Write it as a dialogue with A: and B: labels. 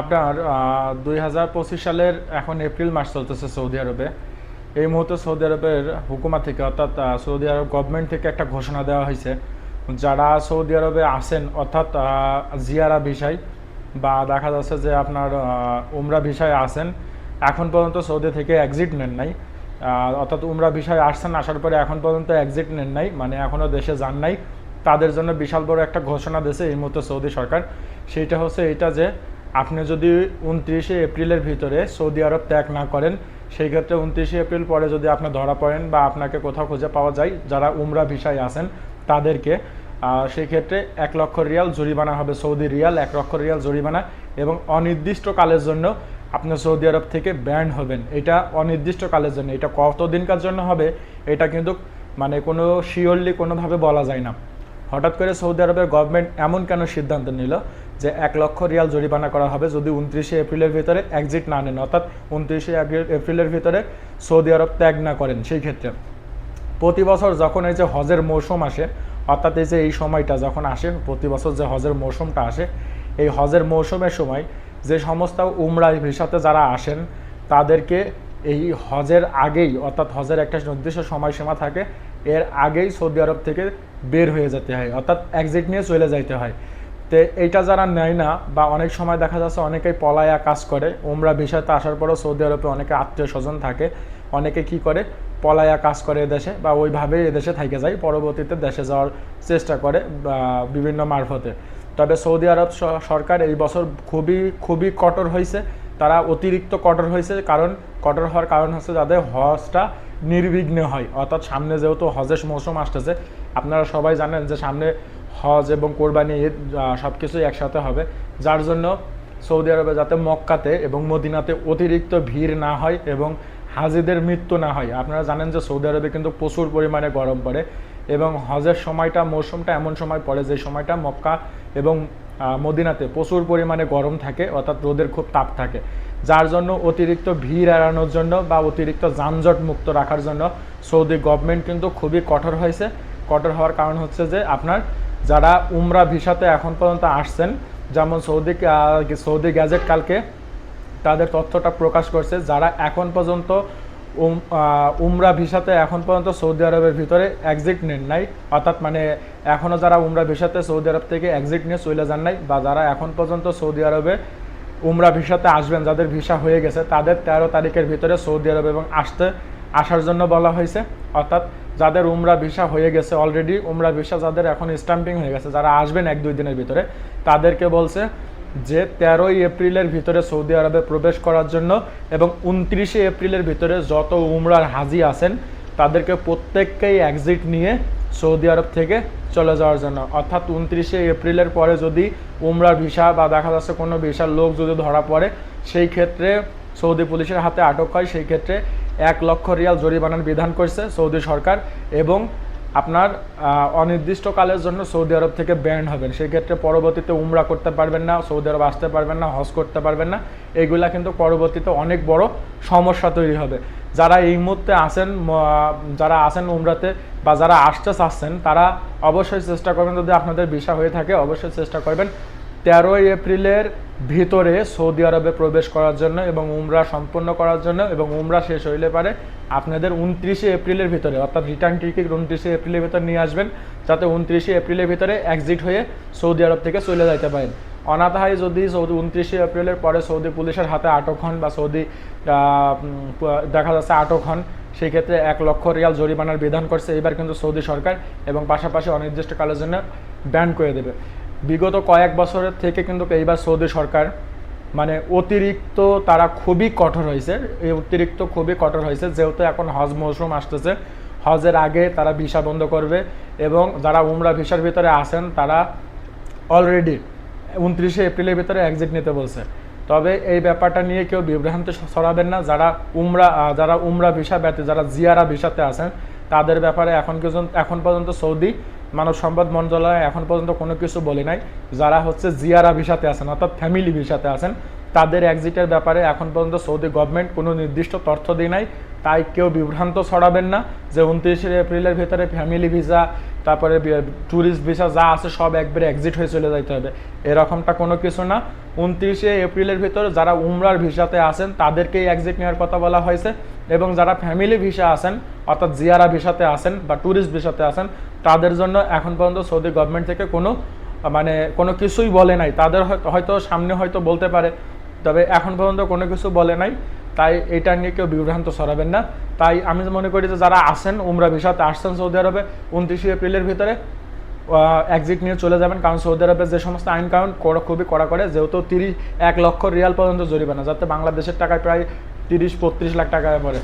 A: আপনার দুই হাজার পঁচিশ সালের এখন এপ্রিল মাস চলতেছে সৌদি আরবে। এই মুহূর্তে সৌদি আরবের হুকুমা থেকে, অর্থাৎ সৌদি আরব গভর্নমেন্ট থেকে একটা ঘোষণা দেওয়া হয়েছে। যারা সৌদি আরবে আসেন অর্থাৎ জিয়ারা বিষয় বা দেখা যাচ্ছে যে আপনার উমরা বিষয়ে আসেন এখন পর্যন্ত সৌদি থেকে এক্সিট নেন নাই। অর্থাৎ উমরা বিষয়ে আসছেন, আসার পরে এখন পর্যন্ত এক্সিট নেন নাই মানে এখনও দেশে যান নাই। তাদের জন্য বিশাল বড় একটা ঘোষণা দিয়েছে এই মুহূর্তে সৌদি সরকার। সেইটা হচ্ছে এটা যে আপনি যদি উনত্রিশে এপ্রিলের ভিতরে সৌদি আরব ত্যাগ না করেন, সেই ক্ষেত্রে উনত্রিশে এপ্রিল পরে যদি আপনি ধরা পড়েন বা আপনাকে কোথাও খুঁজে পাওয়া যায়, যারা উমরা ভিসায় আছেন, তাদেরকে সেই ক্ষেত্রে এক লক্ষ রিয়াল জরিমানা হবে, সৌদি রিয়াল এক লক্ষ রিয়াল জরিমানা এবং অনির্দিষ্ট কালের জন্য আপনি সৌদি আরব থেকে ব্যান্ড হবেন। এটা অনির্দিষ্ট কালের জন্য, এটা কতদিনকার জন্য হবে, এটা কিন্তু মানে কোনো শিওরলি কোনোভাবে বলা যায় না। হঠাৎ করে সৌদি আরবের গভর্নমেন্ট এমন কেন সিদ্ধান্ত নিল যে এক লক্ষ রিয়াল জরিমানা করা হবে যদি উনত্রিশে এপ্রিলের ভিতরে এক্সিট না নেন, অর্থাৎ উনত্রিশে এপ্রিলের ভিতরে সৌদি আরব ত্যাগ না করেন সেই ক্ষেত্রে। প্রতি বছর যখন এই যে হজের মৌসুম আসে, অর্থাৎ এই যে এই সময়টা যখন আসে, প্রতি বছর যে হজের মৌসুমটা আসে, এই হজের মৌসুমের সময় যে সমস্ত উমরা ভিসাতে যারা আসেন, তাদেরকে এই হজের আগেই, অর্থাৎ হজের একটা নির্দিষ্ট সময়সীমা থাকে, এর আগেই সৌদি আরব থেকে বের হয়ে যেতে হয়, অর্থাৎ এক্সিট নিয়ে চলে যাইতে হয়। তো এইটা যারা নেয় না বা অনেক সময় দেখা যাচ্ছে অনেকেই পলায়া কাজ করে, উমরা ভিসাতে আসার পরও সৌদি আরবে অনেকে আত্মীয় স্বজন থাকে, অনেকে কি করে পলায়া কাজ করে এদেশে বা ওইভাবেই এদেশে থেকে যায়, পরবর্তীতে দেশে যাওয়ার চেষ্টা করে বিভিন্ন মারফতে। তবে সৌদি আরব সরকার এই বছর খুবই খুবই কঠোর হয়েছে তারা অতিরিক্ত কঠোর হয়েছে কারণ কঠোর হওয়ার কারণ হচ্ছে যাদের হজটা নির্বিঘ্নে হয়। অর্থাৎ সামনে যেহেতু হজের মৌসুম আসতেছে, আপনারা সবাই জানেন যে সামনে হজ এবং কোরবানি, ঈদ সব কিছুই একসাথে হবে। যার জন্য সৌদি আরবে যাতে মক্কাতে এবং মদিনাতে অতিরিক্ত ভিড় না হয় এবং হাজিদের মৃত্যু না হয়। আপনারা জানেন যে সৌদি আরবে কিন্তু প্রচুর পরিমাণে গরম পড়ে এবং হজের সময়টা, মৌসুমটা এমন সময় পড়ে যে সময়টা মক্কা এবং মদিনাতে প্রচুর পরিমাণে গরম থাকে, অর্থাৎ রোদের খুব তাপ থাকে। যার জন্য অতিরিক্ত ভিড় এড়ানোর জন্য বা অতিরিক্ত যানজট মুক্ত রাখার জন্য সৌদি গভর্নমেন্ট কিন্তু খুবই কঠোর হয়েছে। কঠোর হওয়ার কারণ হচ্ছে যে আপনার যারা উমরা ভিসাতে এখন পর্যন্ত আসছেন, যেমন সৌদি সৌদি গ্যাজেট কালকে, তাদের তথ্যটা প্রকাশ করছে, যারা এখন পর্যন্ত উম- উমরা ভিসাতে এখন পর্যন্ত সৌদি আরবের ভিতরে এক্সিট নেন নাই, অর্থাৎ মানে এখনও যারা উমরা ভিসাতে সৌদি আরব থেকে এক্সিট নিয়ে চলে যান নাই, বা যারা এখন পর্যন্ত সৌদি আরবে উমরা ভিসাতে আসবেন, যাদের ভিসা হয়ে গেছে, তাদের তেরো তারিখের ভিতরে সৌদি আরব এবং আসতে, আসার জন্য বলা হয়েছে, অর্থাৎ যাদের উমরা ভিসা হয়ে গেছে অলরেডি উমরা ভিসা যাদের এখন স্ট্যাম্পিং হয়ে গেছে, যারা আসবেন এক দুই দিনের ভিতরে, তাদেরকে বলছে যে তেরোই এপ্রিলের ভিতরে সৌদি আরবে প্রবেশ করার জন্য এবং উনত্রিশে এপ্রিলের ভিতরে যত উমরার হাজি আছেন, তাদেরকে প্রত্যেককেই এক্সিট নিয়ে সৌদি আরব থেকে চলে যাওয়ার জন্য। অর্থাৎ উনত্রিশে এপ্রিলের পরে যদি উমরার ভিসা বা দেখা যাচ্ছে কোনো ভিসার লোক যদি ধরা পড়ে, সেই ক্ষেত্রে সৌদি পুলিশের হাতে আটক হয়, সেই ক্ষেত্রে এক লক্ষ রিয়াল জরিমানার বিধান করছে সৌদি সরকার এবং আপনার অনির্দিষ্টকালের জন্য সৌদি আরব থেকে ব্যান্ড হবেন। সেই ক্ষেত্রে পরবর্তীতে উমরা করতে পারবেন না, সৌদি আরব আসতে পারবেন না, হজ করতে পারবেন না। এইগুলা কিন্তু পরবর্তীতে অনেক বড় সমস্যা তৈরি হবে। যারা এই মুহূর্তে আসেন যারা আসেন উমরাতে বা যারা আসতে চাচ্ছেন, তারা অবশ্যই চেষ্টা করবেন। যদি আপনাদের ভিসা হয়ে থাকে, অবশ্যই চেষ্টা করবেন। তেরোই এপ্রিলের ভিতরে সৌদি আরবে প্রবেশ করার জন্য এবং উমরা সম্পন্ন করার জন্য এবং উমরা শেষ হইলে পারে আপনাদের উনত্রিশে এপ্রিলের ভিতরে, অর্থাৎ রিটার্ন টিকিট উনত্রিশে এপ্রিলের ভিতরে নিয়ে আসবেন, যাতে উনত্রিশে এপ্রিলের ভিতরে এক্সিট হয়ে সৌদি আরব থেকে চলে যাইতে পারেন। অনাথায় যদি সৌদি, উনত্রিশে এপ্রিলের পরে সৌদি পুলিশের হাতে আটক হন বা সৌদি দেখা যাচ্ছে আটক হন সেই ক্ষেত্রে এক লক্ষ রিয়াল জরিমানার বিধান করছে এবার কিন্তু সৌদি সরকার এবং পাশাপাশি অনির্দিষ্টকালের জন্য ব্যান করে দেবে। বিগত কয়েক বছরের থেকে কিন্তু এইবার সৌদি সরকার মানে অতিরিক্ত তারা খুবই কঠোর হয়েছে। এই অতিরিক্ত খুবই কঠোর হয়েছে, যেহেতু এখন হজ মৌসুম আসতেছে। হজের আগে তারা ভিসা বন্ধ করবে এবং যারা উমরা ভিসার ভিতরে আসেন তারা অলরেডি উনত্রিশে এপ্রিলের ভিতরে এক্সিট নিতে বলছে। তবে এই ব্যাপারটা নিয়ে কেউ বিভ্রান্তি ছড়াবেন না। যারা উমরা যারা উমরা ভিসা ব্যতীত, যারা জিয়ারা ভিসাতে আছেন, তাদের ব্যাপারে এখন এখন পর্যন্ত সৌদি মানব সম্পদ মন্ত্রণালয় এখন পর্যন্ত কোনো কিছু বলে নাই। যারা হচ্ছে জিয়ারা ভিসাতে আছেন, অর্থাৎ ফ্যামিলি ভিসাতে আছেন, তাদের এক্সিটের ব্যাপারে এখন পর্যন্ত সৌদি গভর্নমেন্ট কোনো নির্দিষ্ট তথ্য দিয়ে নাই। তাই কেউ বিভ্রান্ত ছড়াবেন না যে উনত্রিশে এপ্রিলের ভিতরে ফ্যামিলি ভিসা তারপরে ট্যুরিস্ট ভিসা যা আছে সব একবারে এক্সিট হয়ে চলে যাইতে হবে। এরকমটা কোনো কিছু না। উনত্রিশে এপ্রিলের ভিতরে যারা উমরার ভিসাতে আছেন, তাদেরকেই এক্সিট নেওয়ার কথা বলা হয়েছে। এবং যারা ফ্যামিলি ভিসা আছেন, অর্থাৎ জিয়ারা ভিসাতে আছেন বা ট্যুরিস্ট ভিসাতে আছেন তাদের জন্য এখন পর্যন্ত সৌদি গভর্নমেন্ট থেকে কোনো মানে কোনো কিছুই বলে নাই। তাদের হয়তো- সামনে হয়তো বলতে পারে, তবে এখন পর্যন্ত কোনো কিছু বলে নাই। তাই এটা নিয়ে কেউ বিভ্রান্ত ছড়াবেন না। তাই আমি মনে করি যে যারা আসেন উমরা ভিসাতে আসছেন সৌদি আরবে, উনত্রিশে এপ্রিলের ভিতরে এক্সিট নিয়ে চলে যাবেন। কারণ সৌদি আরবের যে সমস্ত আইন কড়া- খুবই কড়া করে, যেহেতু তিরিশ, এক লক্ষ রিয়াল পর্যন্ত জরিমানা, যাতে বাংলাদেশের টাকায় প্রায় তিরিশ, বত্রিশ লাখ টাকা পড়ে।